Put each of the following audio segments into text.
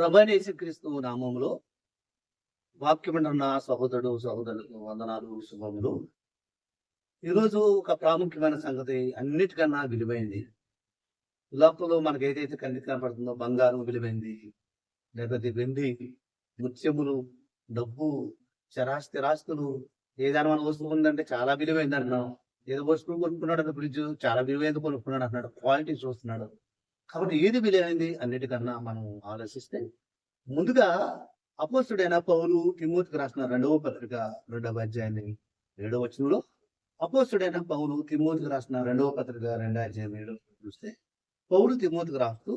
ప్రభనేసి క్రీస్తు నామంలో వాక్యమంటున్న సహోదరుడు సహోదరులకు వందనాలు శుభములు. ఈరోజు ఒక ప్రాముఖ్యమైన సంగతి అన్నిటికన్నా విలువైంది. లోపల మనకి ఏదైతే కంటికి కనపడుతుందో బంగారం విలువైంది. లేకపోతే వెండి ముత్యములు డబ్బు చరాస్తిరాస్తులు ఏదైనా మన వస్తువు ఉందంటే చాలా విలువైంది అంటున్నాం. ఏదో వస్తువు కొనుక్కున్నాడు అంటే ఫ్రిడ్జ్ చాలా విలువైంది కొనుక్కున్నాడు అంటున్నాడు. క్వాలిటీ చూస్తున్నాడు. కాబట్టి ఏది విలువైంది అన్నిటికన్నా మనం ఆలోచిస్తే ముందుగా అపోస్తుడైన పౌలు తిమోతికి రాసిన రెండవ పత్రిక రెండవ అధ్యాయాన్ని ఏడవ వచనంలో అపోస్తుడైన పౌలు తిమోతికి రాసిన రెండవ పత్రిక రెండవ అధ్యాయం ఏడవ చూస్తే పౌలు తిమోతికి రాస్తూ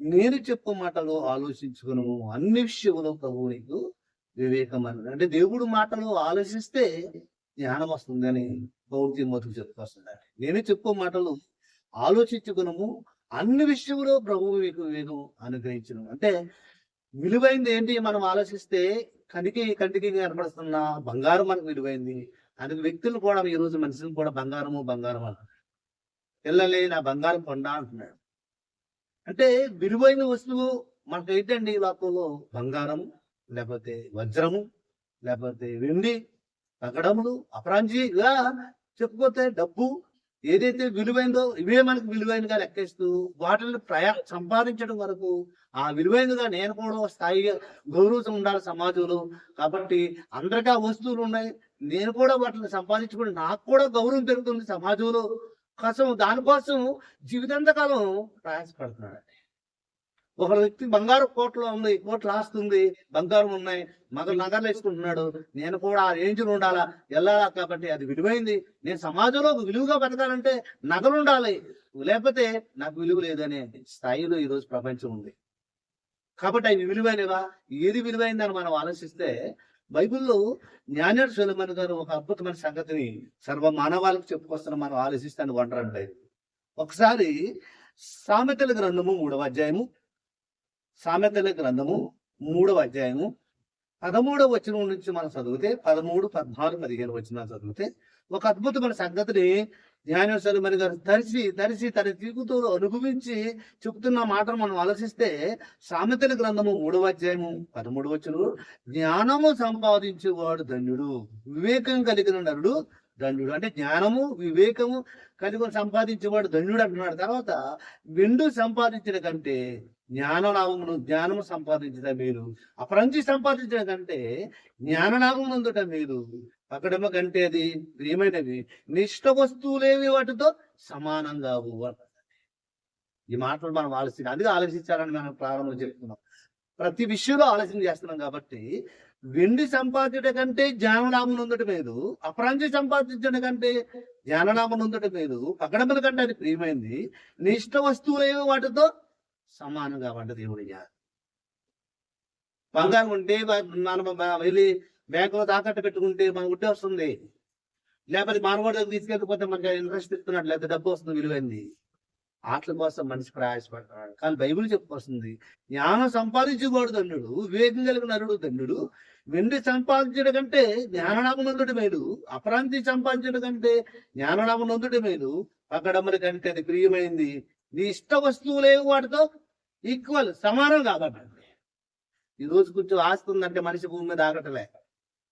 నేను చెప్పు మాటలు ఆలోచించుకును అన్ని విషయంలో ప్రభువు నీకు వివేకం అన్నాడు అంటే దేవుడు మాటలు ఆలోచిస్తే జ్ఞానం వస్తుందని పౌరు తిమ్మతుకు చెప్పుకొస్తున్నాడు నేను చెప్పు మాటలు ఆలోచించుకునము అన్ని విషయంలో ప్రభువు మీకు మీకు అనుగ్రహించను. అంటే విలువైంది ఏంటి మనం ఆలోచిస్తే కంటికి కంటికి కనపడుతున్న బంగారం మనకు విలువైంది. అందుకు వ్యక్తులు కూడా ఈ రోజు మనుషులు కూడా బంగారము బంగారం అంటారు పిల్లలే నా బంగారం కొండ అంటున్నాడు. అంటే విలువైన వస్తువు మనకు ఏంటండి ఈ లోకంలో? లేకపోతే వజ్రము లేకపోతే వెండి తగడములు అపరాంజి ఇలా చెప్పుకోతే డబ్బు ఏదైతే విలువైందో ఇవే మనకు విలువైనగా లెక్కేస్తూ వాటిని ప్రయా సంపాదించడం వరకు ఆ విలువైనగా నేను కూడా స్థాయి స్థాయిగా గౌరవం ఉండాలి సమాజంలో. కాబట్టి అందరికీ ఆ వస్తువులు ఉన్నాయి. నేను కూడా వాటిని సంపాదించుకుని నాకు కూడా గౌరవం పెరుగుతుంది సమాజంలో. కోసం దానికోసం జీవితాంతకాలం ప్రయాసపడుతున్నాడు ఒక వ్యక్తి బంగారు కోట్లో ఉంది కోట్లు ఆస్తుంది బంగారం ఉన్నాయి మగ నగర్లు వేసుకుంటున్నాడు నేను కూడా ఆ రేంజ్లు ఉండాలా? వెళ్ళాలా? కాబట్టి అది విలువైంది. నేను సమాజంలో ఒక విలువగా బతకాలంటే నగలు ఉండాలి. లేకపోతే నాకు విలువ లేదనే స్థాయిలో ఈరోజు ప్రపంచం ఉంది. కాబట్టి అవి విలువైనవా? ఏది విలువైందని మనం ఆలోచిస్తే బైబిల్లో జ్ఞానేడు సులమన్ గారు ఒక అద్భుతమైన సంగతిని సర్వ మానవాళికి చెప్పుకొస్తున్న మనం ఆలోచిస్తాను వండరండి. ఒకసారి సామెతల గ్రంథము మూడవ అధ్యాయము సామెతల గ్రంథము మూడవ అధ్యాయము పదమూడవ వచనం నుంచి మనం చదివితే పదమూడు పద్నాలుగు పదిహేను వచనాలు చదివితే ఒక అద్భుతమైన సంగతిని జ్ఞానేశ్వరమణి గారు తరిచి తరిచి తన జీవితంతో అనుభవించి చెప్తున్న మాటను మనం ఆలోచిస్తే సామెతల గ్రంథము మూడవ అధ్యాయము పదమూడు వచ్చును జ్ఞానము సంపాదించేవాడు ధన్యుడు వివేకం కలిగిన నరుడు ధన్యుడు అంటే జ్ఞానము వివేకము కలిగి సంపాదించేవాడు ధన్యుడు అంటున్నాడు. తర్వాత విండు సంపాదించిన కంటే జ్ఞానలాభమును జ్ఞానము సంపాదించడం మేలు. అప్రంచి సంపాదించిన కంటే జ్ఞానలాభం అందుట మేలు. అక్కడమ్మ కంటే అది ప్రియమైనవి. నిష్ట వస్తువులేవి వాటితో సమానంగా ఈ మాటలు మనం ఆలోచించి అందుకే ఆలోచించాలని మనం ప్రారంభంలో చెప్తున్నాం. ప్రతి విషయంలో ఆలోచన చేస్తున్నాం కాబట్టి వెండి సంపాదించడం కంటే జ్ఞాననామం ఉందట మేలు. అపరాంజి సంపాదించడం కంటే జ్ఞాననామం ఉందట మేలు. పకడముల కంటే అది ప్రియమైంది. నిష్ట వస్తువులేవో వాటితో సమానంగా పడ్డ దేవుడి బంగారం ఉంటే మన వెళ్ళి బ్యాంకులో తాకట్టు పెట్టుకుంటే మన ఉంటే వస్తుంది. లేకపోతే మానవాడి దగ్గర తీసుకెళ్ళిపోతే మనకి ఇంట్రెస్ట్ ఇస్తున్నట్టు లేకపోతే డబ్బు వస్తుంది విలువైంది. ఆటల కోసం మనిషి ప్రయాసపడుతున్నాడు కానీ బైబిల్ చెప్పుకొస్తుంది జ్ఞానం సంపాదించేవాడు దండుడు వివేకం కలిగిన నరుడు దండుడు వెండి సంపాదించడం కంటే జ్ఞాననామనందుడి మేలు. అప్రాంతి సంపాదించడం కంటే జ్ఞాననామనందుడి మేలు. పక్కడమ్మల కంటే అది ప్రియమైంది. నీ ఇష్ట వస్తువులే వాటితో ఈక్వల్ సమానం కాబట్టి ఈ రోజు కొంచెం ఆస్తి ఉందంటే మనిషి భూమి మీద ఆగటలే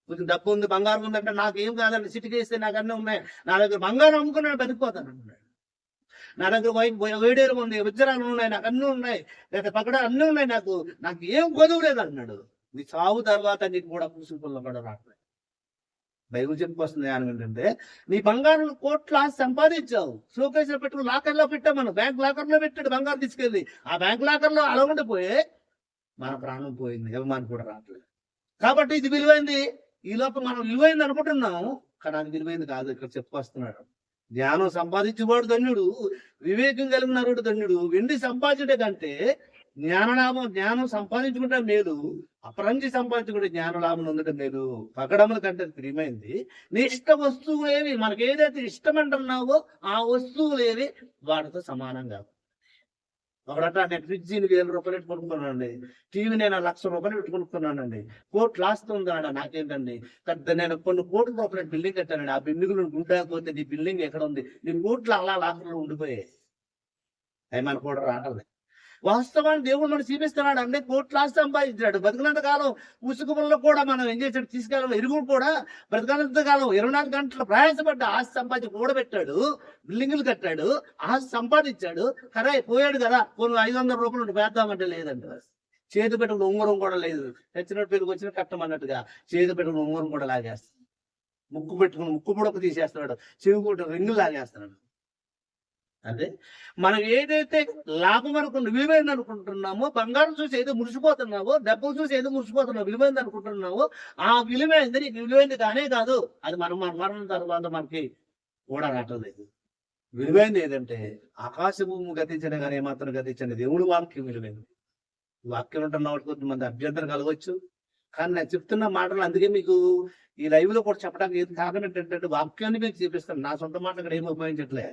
కొంచెం డబ్బు ఉంది బంగారం ఉందంటే నాకు ఏం కాదండి. సిటీకి వేస్తే నాకు అన్నీ ఉన్నాయి. నా దగ్గర బంగారం అమ్ముకున్నాడు బతికిపోతాను అంటున్నాడు. నా దగ్గర వై- వేడేరు ఉంది వజ్రాలు ఉన్నాయి నాకు అన్నీ ఉన్నాయి. లేకపోతే పక్కన అన్నీ ఉన్నాయి నాకు. నాకు ఏం కొదువు లేదు అన్నాడు. నీ చావు తర్వాత నీకు కూడా కూసుకుల్లో కూడా రావట్లేదు. బైబుల్ చెప్పుకొస్తుంది ఆయన ఏంటంటే నీ బంగారం కోట్ల సంపాదించావు. షోకేస్లో పెట్టు లాకర్లో పెట్టామను. బ్యాంక్ లాకర్లో పెట్టాడు బంగారం తీసుకెళ్ళి. ఆ బ్యాంక్ లాకర్లో అలా ఉండిపోయి మన ప్రాణం పోయింది అభిమానం కూడా రావట్లేదు. కాబట్టి ఇది విలువైంది. ఈ లోపల మనం విలువైంది అనుకుంటున్నాము కానీ అది విలువైంది కాదు. ఇక్కడ చెప్పుకొస్తున్నాడు. జ్ఞానం సంపాదించేవాడు ధన్యుడు వివేకం కలిగిన నరుడు ధన్యుడు. వెండి సంపాదించే కంటే జ్ఞానలాభం జ్ఞానం సంపాదించుకుంటే మేలు. అపరంజి సంపాదించుకుంటే జ్ఞానలాభం ఉండటం మేలు. పగడముల కంటే ప్రియమైంది. నీ ఇష్ట వస్తువులు ఏవి? మనకి ఏదైతే ఇష్టం అంటున్నావో ఆ వస్తువులు ఏవి? వాటితో సమానంగా ఒకడట నేను ఫ్రిడ్జ్ వేల రూపాయలు పెట్టుకుంటున్నానండి టీవీ నేను లక్ష రూపాయలు పెట్టుకుంటున్నానండి కొనుక్కున్నానండి. కోట్లు ఆస్తుందా నాకేంటండి? పెద్ద నేను కొన్ని కోట్ల రూపాయలు బిల్డింగ్ కట్టానండి. ఆ బిల్డింగ్లు ఉండకపోతే నీ బిల్డింగ్ ఎక్కడ ఉంది? నీ కోట్లు అలా లాకర్లో ఉండిపోయాయి. అవి మన కూడా రావట్లేదు వాస్తవాన్ని దేవుడు మనం చూపిస్తున్నాడు అంటే కోట్లు ఆస్తి సంపాదించాడు బతికినంత కాలం ఉసుకుమల్లో కూడా మనం ఏం చేశాడు? తీసుకెళ్ళాలి. ఎరుగుడు కూడా బ్రతకనంత కాలం ఇరవై నాలుగు గంటలు ప్రయాసపడ్డ ఆస్తి సంపాదించి కూడబెట్టాడు. బిల్డింగులు కట్టాడు. ఆస్తి సంపాదించాడు. కరే పోయాడు కదా. కొన్ని ఐదు వందల రూపాయలు పేద్దామంటే లేదండి. చేతి పెట్టుకుని ఉంగరం కూడా లేదు. తెచ్చినట్టు పెరుగు వచ్చిన కట్టమన్నట్టుగా చేతి పెట్టుకుని ఉంగరం కూడా లాగేస్తాడు. ముక్కు పెట్టుకుని ముక్కు పొడక తీసేస్తున్నాడు. చెవి కూడా రింగులు లాగేస్తున్నాడు. అంటే మనం ఏదైతే లాభం అనుకున్న విలువైంది అనుకుంటున్నామో బంగారం చూసి ఏదో మురిసిపోతున్నావో డబ్బులు చూసి ఏదో మురిసిపోతున్నావు విలువైంది అనుకుంటున్నావో ఆ విలువైంది నీకు విలువైంది కానే కాదు. అది మనం మన మరణం తర్వాత మనకి కూడా రావట్లేదు. విలువైంది ఏదంటే ఆకాశ భూమి గతించిన కానీ ఏమాత్రం గతించండి దేవుడు వాక్యం విలువైంది. వాక్యం ఉంటున్న వాడికి కొంతమంది అభ్యంతరం కలగవచ్చు. కానీ నేను చెప్తున్న మాటలు అందుకే మీకు ఈ లైవ్లో కూడా చెప్పడానికి ఏది కారణం ఏంటంటే వాక్యాన్ని మీకు చూపిస్తాను. నా సొంత మాట ఇక్కడ ఏమి ఉపయోగించట్లే.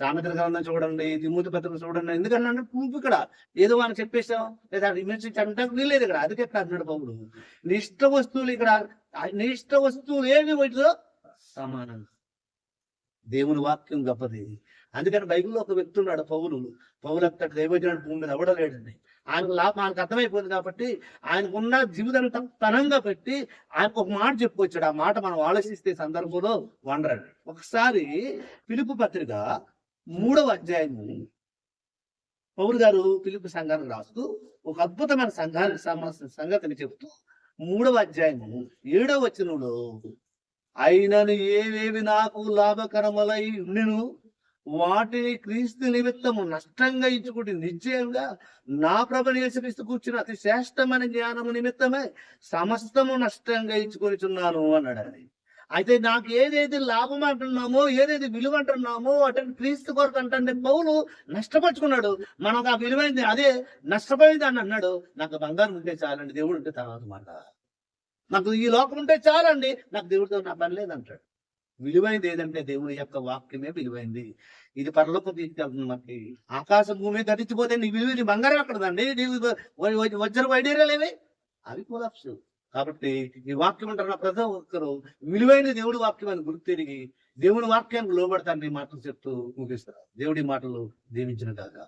సామెతల గ్రంథం చూడండి తిమ్మూతి పత్రిక చూడండి ఎందుకంటే ప్రూఫ్ ఇక్కడ. ఏదో మనం చెప్పేసాం లేదా విమర్శించడానికి వీలేదు ఇక్కడ. అందుకే ఇక్కడ అంటున్నాడు పౌరుడు నిష్ట వస్తువులు ఇక్కడ నిష్ట వస్తువులు ఏమి వీటిలో? సమానం. దేవుని వాక్యం గొప్పది. అందుకని బైబిల్లో ఒక వ్యక్తి ఉన్నాడు పౌలు. పౌలు అక్కడ దైవజనుడు భూమి మీద అవడలేడండి ఆయనకు లాభం ఆయనకు అర్థమైపోయింది కాబట్టి ఆయనకున్న జీవితాన్ని తనంగా పెట్టి ఆయనకు ఒక మాట చెప్పుకొచ్చాడు. ఆ మాట మనం ఆలోచిస్తే సందర్భంలో వండరండి. ఒకసారి పిలుపు పత్రిక మూడవ అధ్యాయము. పౌరు గారు పిలుపు సంఘానికి రాస్తూ ఒక అద్భుతమైన సంఘానికి సంబంధించిన సంగతిని చెబుతూ మూడవ అధ్యాయము ఏడవ వచనంలో అయినను ఏవేవి నాకు లాభకరములై నేను వాటిని క్రీస్తు నిమిత్తము నష్టంగా ఇచ్చుకుంటే నిశ్చయంగా నా ప్రభు యేసుక్రీస్తు కూర్చున్న అతి శ్రేష్టమైన జ్ఞానము నిమిత్తమే సమస్తము నష్టంగా ఇచ్చుకొనిచున్నాను అన్నాడు అయితే నాకు ఏదైతే లాభం అంటున్నామో ఏదైతే విలువ అంటున్నామో అటు క్రీస్తు కొరకు అంటే పౌలు నష్టపరుచుకున్నాడు. మనకు ఆ విలువైంది అదే నష్టపోయింది అని అన్నాడు. నాకు బంగారం ఉంటే చాలండి దేవుడు ఉంటే తర్వాత మాట. నాకు ఈ లోకం ఉంటే చాలండి నాకు దేవుడితో నా పని లేదంటాడు. విలువైనది ఏదంటే దేవుని యొక్క వాక్యమే విలువైంది. ఇది పరలోకం తీసుకెళ్తుంది మనకి. ఆకాశ భూమి ధరించిపోతే నీ విలువ నీ బంగారం ఎక్కడదండి? నీవు వ- వ- వజ్ర అవి కొలాప్స్. కాబట్టి ఈ వాక్యం అంటున్న ప్రతి ఒక్కరు విలువైన దేవుడి వాక్యం అని గుర్తిరిగి దేవుని వాక్యానికి లోబడతాను మాటలు చెప్తూ ముగిస్తారు దేవుడి మాటలు దీవించిన కాగా